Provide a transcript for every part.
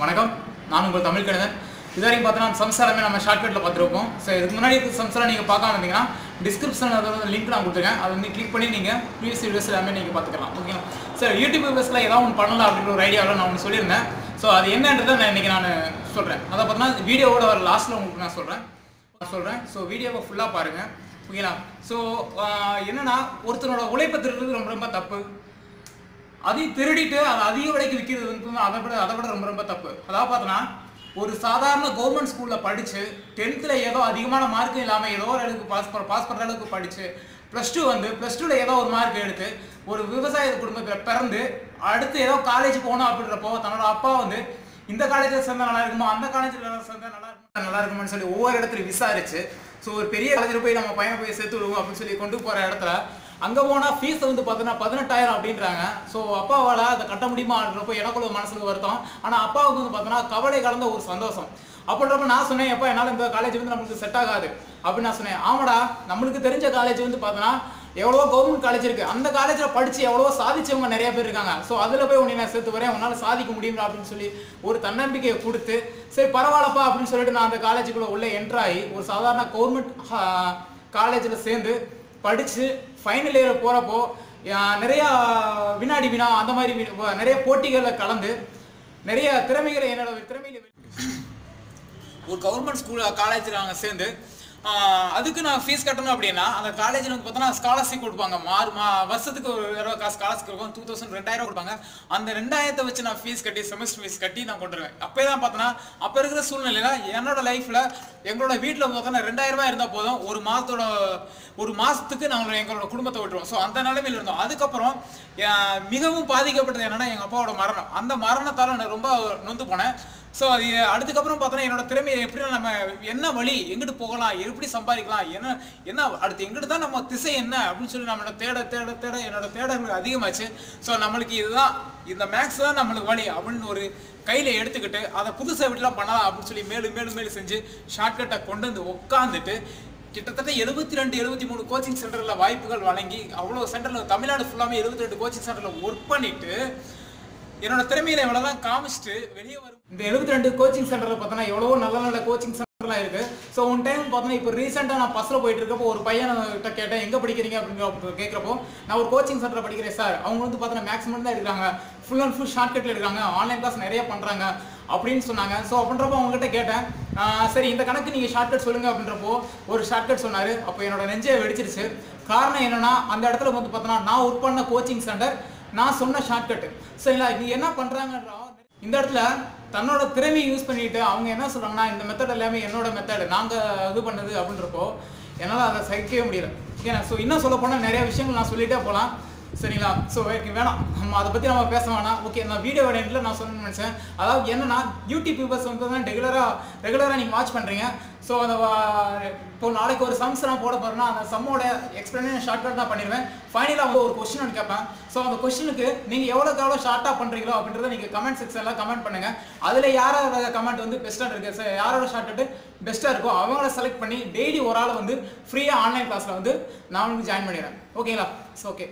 வணக்கம். நான் உங்கள் தமிழ் கணிதன் இது வரைக்கும் பார்த்தோன்னா சம்சாரமே நம்ம ஷார்ட்கட்டில் பார்த்துருப்போம் ஸோ இதுக்கு முன்னாடி சம்சாரம் நீங்கள் பார்க்காம இருந்தீங்கன்னா டிஸ்கிரிப்ஷன் அதோட லிங்க் நான் கொடுத்துருக்கேன். அதை வந்து கிளிக் பண்ணி நீங்கள் ப்ரீவியஸ் வீடியோஸ் எல்லாமே நீங்கள் பார்த்துக்கலாம். ஓகேங்களா சார் யூடியூப் வீடியோஸில் ஏதாவது ஒன்று பண்ணலாம் அப்படின்ற ஒரு ஐடியாவில் நான் ஒன்று சொல்லியிருந்தேன். ஸோ அது என்னன்றதை நான் இன்றைக்கி நான் சொல்கிறேன் அதை பார்த்தீங்கன்னா வீடியோவோட வர லாஸ்ட்டில் உங்களுக்கு நான் சொல்கிறேன் நான் சொல்கிறேன் ஸோ வீடியோவை ஃபுல்லாக பாருங்கள் ஓகேங்களா ஸோ என்னென்னா ஒருத்தனோட உழைப்பை திருடுறது ரொம்ப ரொம்ப தப்பு. அதையும் திருடிட்டு அதை அதிக விலைக்கு விற்கிறது வந்து அதை விட அதை விட ரொம்ப ரொம்ப தப்பு. அதாவது பார்த்தோன்னா ஒரு சாதாரண கவர்மெண்ட் ஸ்கூலில் படித்து டென்த்தில் ஏதோ அதிகமான மார்க்கும் இல்லாமல் ஏதோ ஒரு அளவுக்கு பாஸ் பாஸ் பண்ணுற அளவுக்கு படித்து ப்ளஸ் டூ வந்து ப்ளஸ் டூவில் ஏதோ ஒரு மார்க் எடுத்து ஒரு விவசாய குடும்பத்தில் பிறந்து அடுத்து ஏதோ காலேஜ் போகணும் அப்படின்றப்போ தன்னோட அப்பா வந்து இந்த காலேஜில் சேர்ந்தா நல்லா இருக்குமோ? அந்த காலேஜில் சேர்ந்தா நல்லா இருக்குமா? நல்லா இருக்குமான்னு சொல்லி ஒவ்வொரு இடத்துலையும் விசாரிச்சு ஸோ ஒரு பெரிய காலேஜில் போய் நம்ம பையனை போய் சேர்த்து விடுவோம் அப்படின்னு சொல்லி கொண்டு போகிற இடத்துல அங்கே போனால் ஃபீஸ் வந்து பார்த்தீங்கன்னா பதினெட்டாயிரம் அப்படின்றாங்க. ஸோ அப்பாவால் அதை கட்ட முடியுமான்றப்போ எனக்குள்ள மனசுக்கு வருத்தம். ஆனால் அப்பாவுக்கு வந்து பார்த்தோன்னா கவலை கலந்த ஒரு சந்தோஷம். அப்படின்றப்ப நான் சொன்னேன் எப்போ என்னால் இந்த காலேஜ் வந்து நம்மளுக்கு செட் ஆகாது. அப்படின்னு நான் சொன்னேன். ஆமாடா நம்மளுக்கு தெரிஞ்ச காலேஜ் வந்து பார்த்தோன்னா எவ்வளோ கவர்மெண்ட் காலேஜ் இருக்குது அந்த காலேஜில் படித்து எவ்வளோ சாதிச்சவங்க நிறைய பேர் இருக்காங்க. ஸோ அதில் போய் உன்னை நான் சேர்த்து வரேன். உன்னால் சாதிக்க முடியும் அப்படின்னு சொல்லி ஒரு தன்னம்பிக்கையை கொடுத்து சரி பரவாயில்லப்பா அப்படின்னு சொல்லிட்டு நான் அந்த காலேஜுக்குள்ளே உள்ளே என்ட்ராகி ஒரு சாதாரண கவர்மெண்ட் காலேஜில் சேர்ந்து படித்து ஃபைனல் இயர் போகிறப்போ நிறையா வினாடி வினா அந்த மாதிரி நிறைய போட்டிகளில் கலந்து நிறைய திறமைகளை என்னோட திறமையில ஒரு கவர்மெண்ட் ஸ்கூல் காலேஜில் நாங்கள் சேர்ந்து அதுக்கு நான் ஃபீஸ் கட்டணும் அப்படின்னா அந்த காலேஜில் வந்து பார்த்தோன்னா ஸ்காலர்ஷிப் கொடுப்பாங்க. மாறு மா வருஷத்துக்கு ஒரு தடவை காசு ஸ்காலர்ஷிப் கொடுப்பாங்க டூ தௌசண்ட் ரெண்டாயிரம் கொடுப்பாங்க. அந்த ரெண்டாயிரத்தை வச்சு நான் ஃபீஸ் கட்டி செமஸ்டர் ஃபீஸ் கட்டி நான் கொண்டுருவேன். அப்போ தான் பார்த்தோன்னா அப்போ இருக்கிற சூழ்நிலையில என்னோட லைஃப்பில் எங்களோட வீட்டில் பார்த்தோன்னா ரெண்டாயிரம் ரூபாய் இருந்தால் போதும். ஒரு மாதத்தோட ஒரு மாதத்துக்கு நாங்கள் எங்களோட குடும்பத்தை விட்டுருவோம். ஸோ அந்த நிலைமையில் இருந்தோம். அதுக்கப்புறம் மிகவும் பாதிக்கப்பட்டது என்னன்னா எங்கள் அப்பாவோட மரணம். அந்த மரணத்தால் நான் ரொம்ப நொந்து போனேன். ஸோ அது அதுக்கப்புறம் பார்த்தோன்னா என்னோட திறமையை எப்படி நம்ம என்ன வழி எங்கிட்டு போகலாம் எப்படி சம்பாதிக்கலாம் என்ன என்ன அடுத்து எங்கிட்டு தான் நம்ம திசை என்ன அப்படின்னு சொல்லி நம்மளோட தேட தேட தேட என்னோட தேடல்கள் அதிகமாச்சு. ஸோ நம்மளுக்கு இதுதான் இந்த மேக்ஸ் தான் நம்மளுக்கு வழி அப்படின்னு ஒரு கையில் எடுத்துக்கிட்டு அதை புதுசாக எப்படிலாம் பண்ணலாம் அப்படின்னு சொல்லி மேலும் மேலும் மேலும் செஞ்சு ஷார்ட்கட்டை கொண்டு வந்து உட்காந்துட்டு கிட்டத்தட்ட எழுபத்தி ரெண்டு எழுபத்தி மூணு கோச்சிங் சென்டரில் வாய்ப்புகள் வழங்கி அவ்வளோ சென்டரில் தமிழ்நாடு ஃபுல்லாமே எழுபத்தி ரெண்டு கோச்சிங் சென்டரில் ஒர்க் பண்ணிட்டு என்னோட திறமையில இவ்வளவுதான் காமிச்சிட்டு வெளியே வரும். இந்த எழுபத்தி ரெண்டு கோச்சிங் சென்டர்ல பார்த்தோன்னா எவ்வளவோ நல்ல நல்ல கோச்சிங் சென்டர்லாம் இருக்கு. ஸோ ஒன் டைம் பார்த்தோன்னா இப்போ ரீசெண்டாக நான் பஸ்ஸில் போயிட்டு இருக்கப்போ ஒரு பையன் கிட்ட கேட்டேன் எங்கே படிக்கிறீங்க? அப்படின்னு கேட்குறப்போ நான் ஒரு கோச்சிங் சென்டர் படிக்கிறேன் சார் அவங்க வந்து பார்த்தோன்னா மேக்ஸிமம் தான் எடுக்கிறாங்க. ஃபுல் அண்ட் ஃபுல் ஷார்ட் கட்டில் எடுக்கிறாங்க. ஆன்லைன் கிளாஸ் நிறைய பண்ணுறாங்க அப்படின்னு சொன்னாங்க. ஸோ அப்படின்றப்போ அவங்ககிட்ட கேட்டேன். சரி இந்த கணக்கு நீங்கள் ஷார்ட்கட் சொல்லுங்க. அப்படின்றப்போ ஒரு ஷார்ட்கட் சொன்னார். அப்போ என்னோட நெஞ்சை வெடிச்சிருச்சு. காரணம் என்னன்னா அந்த இடத்துல வந்து பார்த்தோன்னா நான் ஒர்க் பண்ண கோச்சிங் சென்டர் நான் சொன்ன ஷார்ட்கட் சரிங்களா? இது என்ன பண்ணுறாங்கன்ற இந்த இடத்துல தன்னோட திறமையை யூஸ் பண்ணிட்டு அவங்க என்ன சொல்கிறாங்கன்னா இந்த மெத்தட் எல்லாமே என்னோட மெத்தடு நாங்கள் இது பண்ணது அப்படின்றப்போ என்னால் அதை சகிக்கவே முடியல. ஏன்னா ஸோ இன்னும் சொல்ல போனால் நிறைய விஷயங்கள் நான் சொல்லிட்டே போகலாம் சரிங்களா? ஸோ வேணாம். நம்ம அதை பற்றி நம்ம பேச வேணாம். ஓகே நான் வீடியோ வேண்டியில் நான் சொல்லணும்னு நினச்சேன். அதாவது என்னன்னா யூடியூப் பீப்பர்ஸ் வந்து தான் ரெகுலராக ரெகுலராக நீங்கள் வாட்ச் பண்ணுறீங்க ஸோ அந்த வா- இப்போ நாளைக்கு ஒரு சம்ஸ் நான் போட போகிறேன்னா அந்த சம்மோட எக்ஸ்பிளனேஷன் ஷார்ட்கட் தான் பண்ணிடுவேன். ஃபைனலாக வந்து ஒரு கொஸ்டின் ஒன்று கேட்பேன் ஸோ அந்த கொஸ்டினுக்கு நீங்கள் எவ்வளோக்கு எவ்வளோ ஷார்ட்டாக பண்ணுறீங்களோ அப்படின்றத நீங்கள் கமெண்ட் செக்ஷனில் கமெண்ட் பண்ணுங்கள் அதில் யாரோட கமெண்ட் வந்து பெஸ்ட்டாக இருக்குது சார் யாரோட ஷார்ட் பெஸ்ட்டாக இருக்கோ அவங்கள செலக்ட் பண்ணி டெய்லி ஒரு ஆள் வந்து ஃப்ரீயாக ஆன்லைன் கிளாஸில் வந்து நான் வந்து ஜாயின் பண்ணிடுறேன். ஓகேங்களா ஸோ ஓகே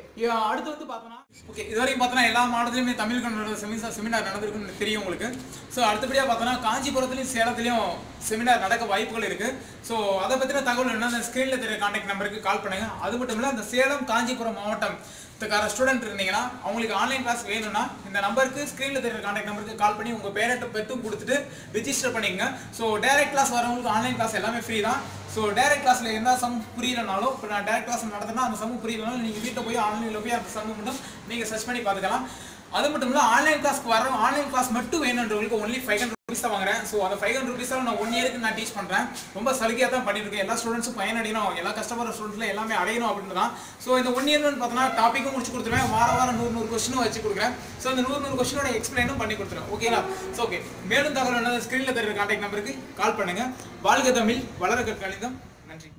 அடுத்து வந்து பார்த்தோன்னா ஓகே இது வரைக்கும் பார்த்தோன்னா எல்லா மாவட்டத்துலையுமே தமிழ் கண்ணோட செமினார் செமினார் நடந்திருக்குன்னு தெரியும் உங்களுக்கு. ஸோ அடுத்தபடியாக பார்த்தோன்னா காஞ்சிபுரத்துலையும் சேலத்துலையும் செமினார் நடக்க வாய்ப்புகள் இருக்குது ஸோ அதை பற்றி பற்றின தகவல் என்ன அந்த ஸ்க்ரீனில் தெரிய காண்டாக்ட் நம்பருக்கு கால் பண்ணுங்க. அது மட்டும் இல்லை அந்த சேலம் காஞ்சிபுரம் மாவட்டம் இதுக்கார ஸ்டூடெண்ட் இருந்தீங்கன்னா அவங்களுக்கு ஆன்லைன் கிளாஸ் வேணும்னா இந்த நம்பருக்கு ஸ்க்ரீனில் தெரியுற காண்டாக்ட் நம்பருக்கு கால் பண்ணி உங்கள் பேரண்ட்டை பெற்றும் கொடுத்துட்டு ரிஜிஸ்டர் பண்ணிக்கங்க. ஸோ டேரக்ட் கிளாஸ் வரவங்களுக்கு ஆன்லைன் கிளாஸ் எல்லாமே ஃப்ரீ தான். ஸோ டேரக்ட் கிளாஸில் எந்த சம் புரியலனாலும் இப்போ நான் டேரக்ட் கிளாஸ் நடத்தினா அந்த சம் புரியலனாலும் நீங்கள் வீட்டில் போய் ஆன்லைனில் போய் அந்த சம் மட்டும் நீங்கள் சர்ச் பண்ணி பார்த்துக்கலாம். அது மட்டும் இல்லை ஆன்லைன் கிளாஸ்க்கு வர ஆன்லைன் கிளாஸ் மட்டும் வேணுன்றவங்களுக்கு ஒன்லி ஃபைவ் ஹண்ட்ரட் ருபீஸ் தான் வாங்குறேன். ஸோ அந்த ஃபைவ் ஹண்ட்ரட் ருபீஸால் நான் ஒன் இயருக்கு நான் டீச் பண்ணுறேன் ரொம்ப சலுகையாக தான் பண்ணிட்டு இருக்கேன். எல்லா ஸ்டூடெண்ட்ஸும் பயனடையணும். எல்லா கஷ்டப்படுற ஸ்டூடெண்ட்ஸில் எல்லாமே அடையணும் அப்படின்னு தான். ஸோ இந்த ஒன் இயர்னு பார்த்தோன்னா டாப்பிக்கும் முடிச்சு கொடுத்துருவேன். வார வாரம் நூறு நூறு கொஸ்டினும் வச்சு கொடுக்குறேன். ஸோ அந்த நூறு நூறு கொஸ்டினோட எக்ஸ்பிளைனும் பண்ணி கொடுத்துருவேன். ஓகேங்களா ஸோ ஓகே மேலும் தகவல் என்ன ஸ்க்ரீனில் தெரியுற கான்டாக்ட் நம்பருக்கு கால் பண்ணுங்கள் வாழ்க தமிழ் வளர கற்கணிதம் நன்றி.